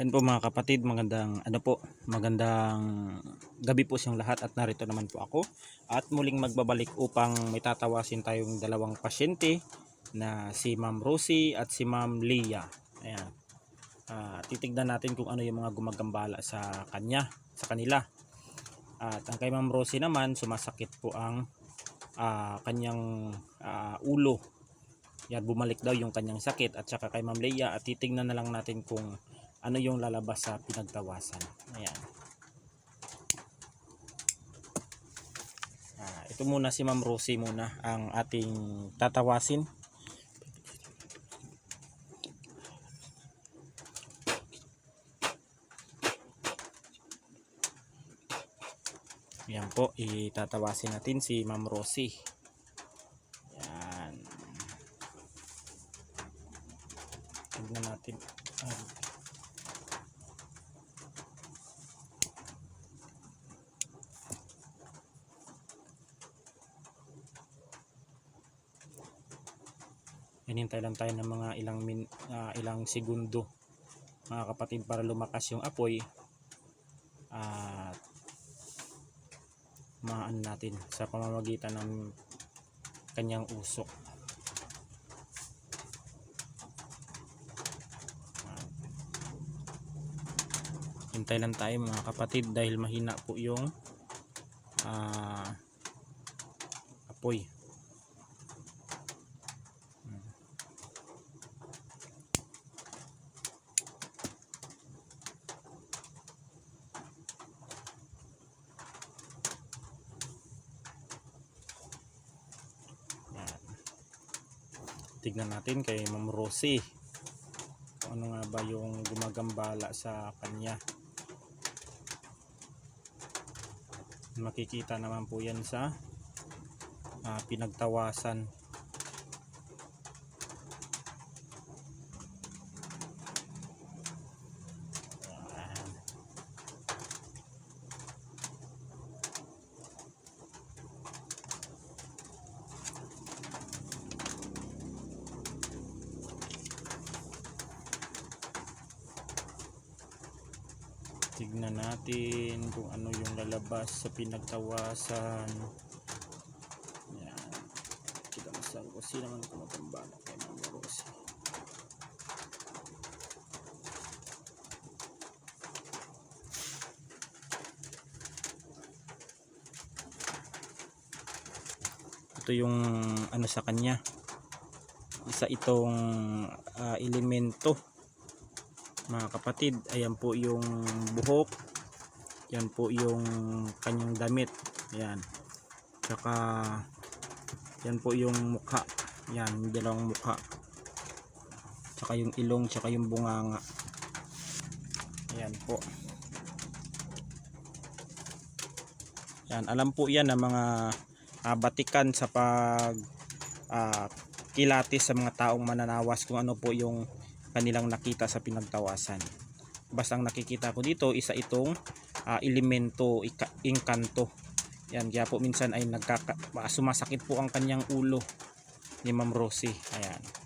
Yan po mga kapatid, magandang ano po, magandang gabi po siyang lahat at narito naman po ako at muling magbabalik upang may tatawasin tayong dalawang pasyente na si Ma'am Rosie at si Ma'am Leah. Ayan. Ah, titignan natin kung ano yung mga gumagambala sa kanya, sa kanila. At ang kay Ma'am Rosie naman, sumasakit po ang ah, kanyang ah, ulo. Yan, bumalik daw yung kanyang sakit at saka kay Ma'am Leah at titignan na lang natin kung ano yung lalabas sa pinagtawasan. Ayan. Ah, ito muna si Ma'am Rosie muna ang ating tatawasin. Yan po, itatawasin natin si Ma'am Rosie. Yan. Tignan natin. Ah, Hinintay lang tayo ng mga ilang min, ah, ilang segundo mga kapatid para lumakas yung apoy at maan natin sa pamamagitan ng kanyang usok. Hintay lang tayo mga kapatid dahil mahina po yung ah, apoy. Tignan natin kay Ma'am Rosie. Kung ano nga ba yung gumagambala sa kanya. Makikita naman po yan sa ah, pinagtawasan. Tignan natin kung ano yung lalabas sa pinagtawasan. Yan. Kita masal ko sino man kumatambala kay Mama Rosie. Ito yung ano sa kanya. Isa itong ah, elemento mga kapatid ayan po yung buhok. Yan po yung kanyang damit. Yan tsaka yan po yung mukha. Yan yung dalawang mukha. Tsaka yung ilong tsaka yung bunganga. Ayan po. Yan alam po yan ng mga ah, batikan sa pag ah, kilatis sa mga taong mananawas kung ano po yung kanilang nakita sa pinagtawasan. Basta ang nakikita ko dito, isa itong ah, elemento, inkanto. Yan, kaya po minsan ay nagkaka, ah, sumasakit po ang kanyang ulo ni Ma'am Rosie. Ayan.